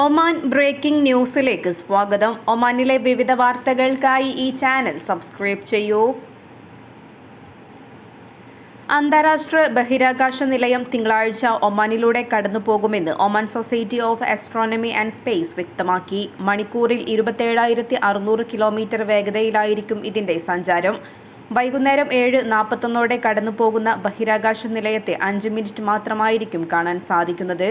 Oman breaking ന്യൂസിലേക്ക് സ്വാഗതം. ഒമാനിലെ വിവിധ വാർത്തകൾക്കായി ഈ ചാനൽ സബ്സ്ക്രൈബ് ചെയ്യൂ. അന്താരാഷ്ട്ര ബഹിരാകാശ നിലയം തിങ്കളാഴ്ച ഒമാനിലൂടെ കടന്നുപോകുമെന്ന് Oman society of astronomy and space വ്യക്തമാക്കി. മണിക്കൂറിൽ ഇരുപത്തേഴായിരത്തി അറുന്നൂറ് കിലോമീറ്റർ വേഗതയിലായിരിക്കും ഇതിന്റെ സഞ്ചാരം. വൈകുന്നേരം ഏഴ് നാൽപ്പത്തൊന്നോടെ കടന്നുപോകുന്ന ബഹിരാകാശ നിലയത്തെ അഞ്ച് മിനിറ്റ് മാത്രമായിരിക്കും കാണാൻ സാധിക്കുന്നത്.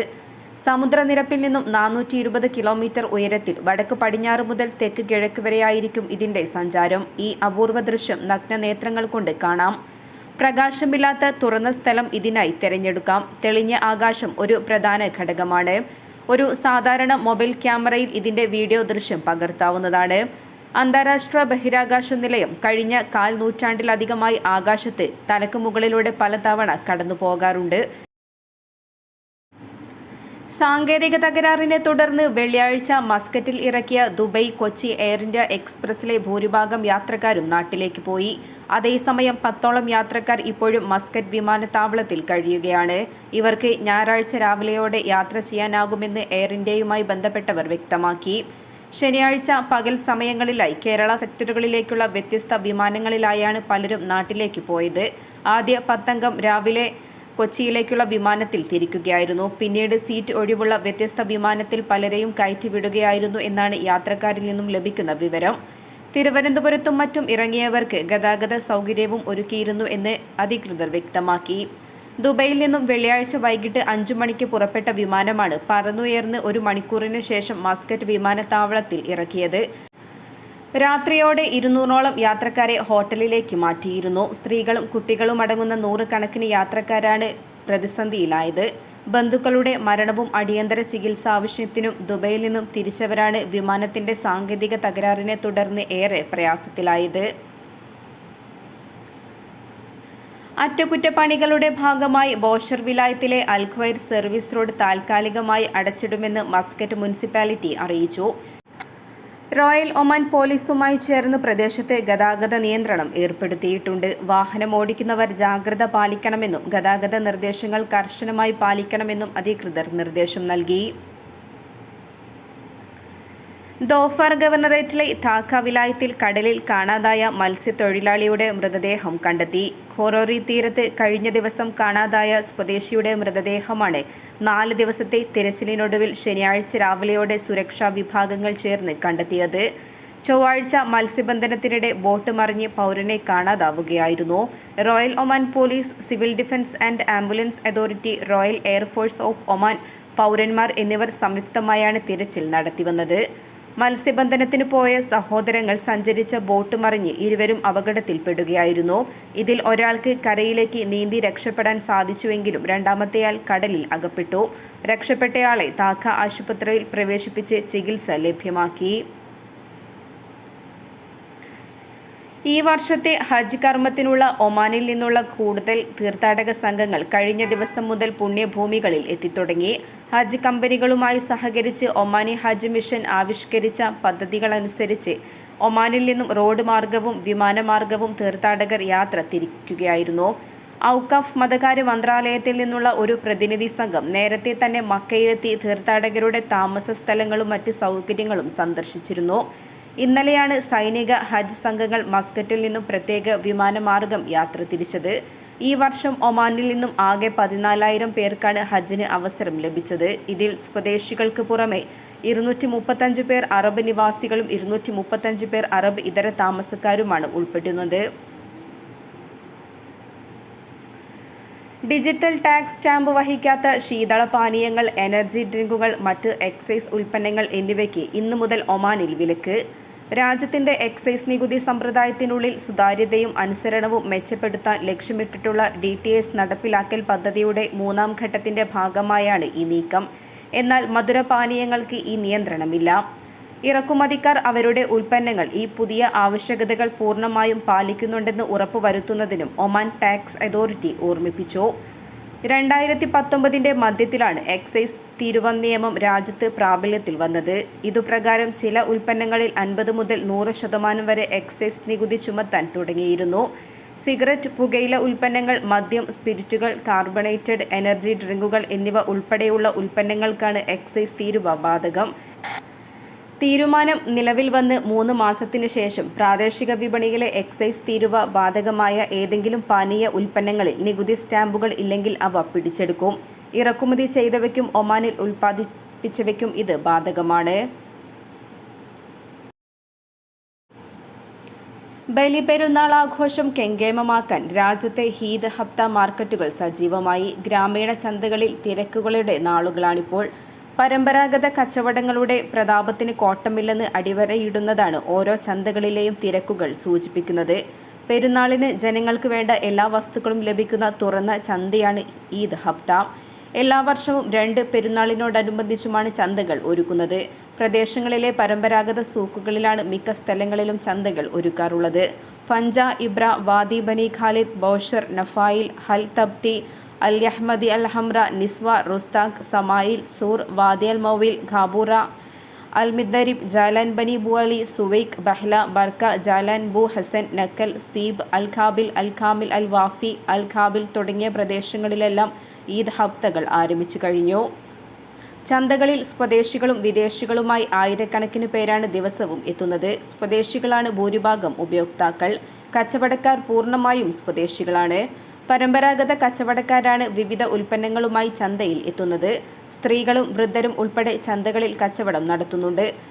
സമുദ്രനിരപ്പിൽ നിന്നും നാനൂറ്റി ഇരുപത് കിലോമീറ്റർ ഉയരത്തിൽ വടക്ക് പടിഞ്ഞാറ് മുതൽ തെക്ക് കിഴക്ക് വരെയായിരിക്കും ഇതിന്റെ സഞ്ചാരം. ഈ അപൂർവ ദൃശ്യം നഗ്നനേത്രങ്ങൾ കൊണ്ട് കാണാം. പ്രകാശമില്ലാത്ത തുറന്ന സ്ഥലം ഇതിനായി തിരഞ്ഞെടുക്കാം. തെളിഞ്ഞ ആകാശം ഒരു പ്രധാന ഘടകമാണ്. ഒരു സാധാരണ മൊബൈൽ ക്യാമറയിൽ ഇതിന്റെ വീഡിയോ ദൃശ്യം പകർത്താവുന്നതാണ്. അന്താരാഷ്ട്ര ബഹിരാകാശ നിലയം കഴിഞ്ഞ കാൽ നൂറ്റാണ്ടിലധികമായി ആകാശത്ത് തലക്ക് മുകളിലൂടെ പലതവണ കടന്നു പോകാറുണ്ട് സാങ്കേതിക തകരാറിനെ തുടർന്ന് വെള്ളിയാഴ്ച മസ്കറ്റിൽ ഇറക്കിയ ദുബൈ കൊച്ചി എയർ ഇന്ത്യ എക്സ്പ്രസിലെ ഭൂരിഭാഗം യാത്രക്കാരും നാട്ടിലേക്ക് പോയി. അതേസമയം പത്തോളം യാത്രക്കാർ ഇപ്പോഴും മസ്കറ്റ് വിമാനത്താവളത്തിൽ കഴിയുകയാണ്. ഇവർക്ക് ഞായറാഴ്ച രാവിലെയോടെ യാത്ര ചെയ്യാനാകുമെന്ന് എയർ ഇന്ത്യയുമായി ബന്ധപ്പെട്ടവർ വ്യക്തമാക്കി. ശനിയാഴ്ച പകൽ സമയങ്ങളിലായി കേരള സെക്ടറുകളിലേക്കുള്ള വ്യത്യസ്ത വിമാനങ്ങളിലായാണ് പലരും നാട്ടിലേക്ക് പോയത്. ആദ്യ പത്തംഗം രാവിലെ കൊച്ചിയിലേക്കുള്ള വിമാനത്തിൽ തിരിക്കുകയായിരുന്നു. പിന്നീട് സീറ്റ് ഒഴിവുള്ള വ്യത്യസ്ത വിമാനത്തിൽ പലരെയും കയറ്റിവിടുകയായിരുന്നു എന്നാണ് യാത്രക്കാരിൽ നിന്നും ലഭിക്കുന്ന വിവരം. തിരുവനന്തപുരത്തും മറ്റും ഇറങ്ങിയവർക്ക് ഗതാഗത സൗകര്യവും ഒരുക്കിയിരുന്നു എന്ന് അധികൃതർ വ്യക്തമാക്കി. ദുബൈയിൽ നിന്നും വെള്ളിയാഴ്ച വൈകിട്ട് അഞ്ചു മണിക്ക് പുറപ്പെട്ട വിമാനമാണ് പറന്നുയർന്ന് ഒരു മണിക്കൂറിന് ശേഷം മസ്കറ്റ് വിമാനത്താവളത്തിൽ ഇറക്കിയത്. രാത്രിയോടെ ഇരുന്നൂറോളം യാത്രക്കാരെ ഹോട്ടലിലേക്ക് മാറ്റിയിരുന്നു. സ്ത്രീകളും കുട്ടികളും അടങ്ങുന്ന നൂറുകണക്കിന് യാത്രക്കാരാണ് പ്രതിസന്ധിയിലായത്. ബന്ധുക്കളുടെ മരണവും അടിയന്തര ചികിത്സ ആവശ്യത്തിനും ദുബൈയിൽ നിന്നും തിരിച്ചവരാണ് വിമാനത്തിന്റെ സാങ്കേതിക തകരാറിനെ തുടർന്ന് ഏറെ പ്രയാസത്തിലായത്. അറ്റകുറ്റപ്പണികളുടെ ഭാഗമായി ബോഷർ വിലായത്തിലെ അൽഖ്വൈർ സർവീസ് റോഡ് താൽക്കാലികമായി അടച്ചിടുമെന്ന് മസ്കറ്റ് മുനിസിപ്പാലിറ്റി അറിയിച്ചു. റോയൽ ഒമാൻ പോലീസുമായി ചേർന്ന് പ്രദേശത്ത് ഗതാഗത നിയന്ത്രണം ഏർപ്പെടുത്തിയിട്ടുണ്ട്. വാഹനം ഓടിക്കുന്നവർ ജാഗ്രത പാലിക്കണമെന്നും ഗതാഗത നിർദ്ദേശങ്ങൾ കർശനമായി പാലിക്കണമെന്നും അധികൃതർ നിർദ്ദേശം നൽകി. ദോഫാർ ഗവർണറേറ്റിലെ ധാക്ക വിലായത്തിൽ കടലിൽ കാണാതായ മത്സ്യത്തൊഴിലാളിയുടെ മൃതദേഹം കണ്ടെത്തി. ഖോറോറി തീരത്ത് കഴിഞ്ഞ ദിവസം കാണാതായ സ്വദേശിയുടെ മൃതദേഹമാണ് നാല് ദിവസത്തെ തിരച്ചിലിനൊടുവിൽ ശനിയാഴ്ച രാവിലെയോടെ സുരക്ഷാ വിഭാഗങ്ങൾ ചേർന്ന് കണ്ടെത്തിയത്. ചൊവ്വാഴ്ച മത്സ്യബന്ധനത്തിനിടെ ബോട്ട് മറിഞ്ഞ് പൗരനെ കാണാതാവുകയായിരുന്നു. Royal Oman police civil defence and ambulance authority royal air force of Oman പൗരന്മാർ എന്നിവർ സംയുക്തമായാണ് തിരച്ചിൽ നടത്തിവന്നത്. മത്സ്യബന്ധനത്തിന് പോയ സഹോദരങ്ങൾ സഞ്ചരിച്ച ബോട്ട് മറിഞ്ഞ് ഇരുവരും അപകടത്തിൽപ്പെടുകയായിരുന്നു. ഇതിൽ ഒരാൾക്ക് കരയിലേക്ക് നീന്തി രക്ഷപ്പെടാൻ സാധിച്ചുവെങ്കിലും രണ്ടാമത്തെയാൾ കടലിൽ അകപ്പെട്ടു. രക്ഷപ്പെട്ടയാളെ താക്ക ആശുപത്രിയിൽ പ്രവേശിപ്പിച്ച് ചികിത്സ ലഭ്യമാക്കി. ഈ വർഷത്തെ ഹജ്ജ് കർമ്മത്തിനുള്ള ഒമാനിൽ നിന്നുള്ള കൂടുതൽ തീർത്ഥാടക സംഘങ്ങൾ കഴിഞ്ഞ ദിവസം മുതൽ പുണ്യഭൂമികളിൽ എത്തിത്തുടങ്ങി. ഹജ്ജ് കമ്പനികളുമായി സഹകരിച്ച് ഒമാനി ഹജ്ജ് മിഷൻ ആവിഷ്കരിച്ച പദ്ധതികളനുസരിച്ച് ഒമാനിൽ നിന്നും റോഡ് മാർഗവും വിമാനമാർഗവും തീർത്ഥാടകർ യാത്ര തിരിക്കുകയായിരുന്നു. ഔക്കാഫ് മതകാര്യ മന്ത്രാലയത്തിൽ നിന്നുള്ള ഒരു പ്രതിനിധി സംഘം നേരത്തെ തന്നെ മക്കയിലെത്തി തീർത്ഥാടകരുടെ താമസ സ്ഥലങ്ങളും മറ്റ് സൗകര്യങ്ങളും സന്ദർശിച്ചിരുന്നു. ഇന്നലെയാണ് സൈനിക ഹജ്ജ് സംഘങ്ങൾ മസ്കറ്റിൽ നിന്നും പ്രത്യേക വിമാനമാർഗം യാത്ര തിരിച്ചത്. ഈ വർഷം ഒമാനിൽ നിന്നും ആകെ പതിനാലായിരം പേർക്കാണ് ഹജ്ജിന് അവസരം ലഭിച്ചത്. ഇതിൽ സ്വദേശികൾക്ക് പുറമെ ഇരുന്നൂറ്റി മുപ്പത്തഞ്ച് പേർ അറബ് നിവാസികളും ഇരുന്നൂറ്റി മുപ്പത്തഞ്ച് പേർ അറബ് ഇതര താമസക്കാരുമാണ് ഉൾപ്പെടുന്നത്. ഡിജിറ്റൽ ടാക്സ് സ്റ്റാമ്പ് വഹിക്കാത്ത ശീതള പാനീയങ്ങൾ എനർജി ഡ്രിങ്കുകൾ മറ്റ് എക്സൈസ് ഉൽപ്പന്നങ്ങൾ എന്നിവയ്ക്ക് ഇന്നു മുതൽ ഒമാനിൽ വിലക്ക്. രാജ്യത്തിന്റെ എക്സൈസ് നികുതി സമ്പ്രദായത്തിനുള്ളിൽ സുതാര്യതയും അനുസരണവും മെച്ചപ്പെടുത്താൻ ലക്ഷ്യമിട്ടിട്ടുള്ള ഡി ടി എസ് നടപ്പിലാക്കൽ പദ്ധതിയുടെ മൂന്നാം ഘട്ടത്തിന്റെ ഭാഗമായാണ് ഈ നീക്കം. എന്നാൽ മധുരപാനീയങ്ങൾക്ക് ഈ നിയന്ത്രണമില്ല. ഇറക്കുമതിക്കാർ അവരുടെ ഉൽപ്പന്നങ്ങൾ ഈ പുതിയ ആവശ്യകതകൾ പൂർണമായും പാലിക്കുന്നുണ്ടെന്ന് ഉറപ്പുവരുത്തുന്നതിനും ഒമാൻ ടാക്സ് അതോറിറ്റി ഓർമ്മിപ്പിച്ചു. രണ്ടായിരത്തി പത്തൊമ്പതിന്റെ മധ്യത്തിലാണ് എക്സൈസ് തീരുവ നിയമം രാജ്യത്ത് പ്രാബല്യത്തിൽ വന്നത്. ഇതുപ്രകാരം ചില ഉൽപ്പന്നങ്ങളിൽ അൻപത് മുതൽ നൂറ് ശതമാനം വരെ എക്സൈസ് നികുതി ചുമത്താൻ തുടങ്ങിയിരുന്നു. സിഗരറ്റ് പുകയില ഉൽപ്പന്നങ്ങൾ മദ്യം സ്പിരിറ്റുകൾ കാർബണേറ്റഡ് എനർജി ഡ്രിങ്കുകൾ എന്നിവ ഉൾപ്പെടെയുള്ള ഉൽപ്പന്നങ്ങൾക്കാണ് എക്സൈസ് തീരുവ ബാധകം. തീരുമാനം നിലവിൽ വന്ന് മൂന്ന് മാസത്തിനു ശേഷം പ്രാദേശിക വിപണിയിലെ എക്സൈസ് തീരുവ ബാധകമായ ഏതെങ്കിലും പാനീയ ഉൽപ്പന്നങ്ങളിൽ നികുതി സ്റ്റാമ്പുകൾ ഇല്ലെങ്കിൽ അവ പിടിച്ചെടുക്കും. ഇറക്കുമതി ചെയ്തവയ്ക്കും ഒമാനിൽ ഉൽപ്പാദിപ്പിച്ചവയ്ക്കും ഇത് ബാധകമാണ്. ബലിപെരുന്നാൾ ആഘോഷം കെങ്കേമമാക്കാൻ രാജ്യത്തെ ഹീദ് ഹപ്ത മാർക്കറ്റുകൾ സജീവമായി. ഗ്രാമീണ ചന്തകളിൽ തിരക്കുകളുടെ നാളുകളാണിപ്പോൾ. പരമ്പരാഗത കച്ചവടങ്ങളുടെ പ്രതാപത്തിന് കോട്ടമില്ലെന്ന് അടിവരയിടുന്നതാണ് ഓരോ ചന്തകളിലെയും തിരക്കുകൾ സൂചിപ്പിക്കുന്നത്. പെരുന്നാളിന് ജനങ്ങൾക്ക് വേണ്ട എല്ലാ വസ്തുക്കളും ലഭിക്കുന്ന തുറന്ന ചന്തയാണ് ഈദ് ഹപ്ത. എല്ലാ വർഷവും രണ്ട് പെരുന്നാളിനോടനുബന്ധിച്ചുമാണ് ചന്തകൾ ഒരുക്കുന്നത്. പ്രദേശങ്ങളിലെ പരമ്പരാഗത സൂക്കുകളിലാണ് മിക്ക സ്ഥലങ്ങളിലും ചന്തകൾ ഒരുക്കാറുള്ളത്. ഫഞ്ച ഇബ്ര വാദി ബനി ഖാലിദ് ബോഷർ നഫായിൽ ഹൽ തബ്തി അൽ യഹ്മദി അൽ Hamra Nizwa Rustaq Samail Sur Wadi Al Maawil Khaboura അൽ Mudhairib Jalan Bani Bu Ali Suwaiq Bahla Barka Jalan Bu Hasan Nakhal Seeb Al Qabil Al Kamil Al Wafi Al Qabil തുടങ്ങിയ പ്രദേശങ്ങളിലെല്ലാം ഈദ് ഹഫ്തകൾ ആരംഭിച്ചു കഴിഞ്ഞു. ചന്തകളിൽ സ്വദേശികളും വിദേശികളുമായി ആയിരക്കണക്കിന് പേരാണ് ദിവസവും എത്തുന്നത്. സ്വദേശികളാണ് ഭൂരിഭാഗം ഉപയോക്താക്കൾ. കച്ചവടക്കാർ പൂർണമായും സ്വദേശികളാണ്. പരമ്പരാഗത കച്ചവടക്കാരാണ് വിവിധ ഉൽപ്പന്നങ്ങളുമായി ചന്തയിൽ എത്തുന്നത്. സ്ത്രീകളും വൃദ്ധരും ഉൾപ്പെടെ ചന്തകളിൽ കച്ചവടം നടത്തുന്നുണ്ട്.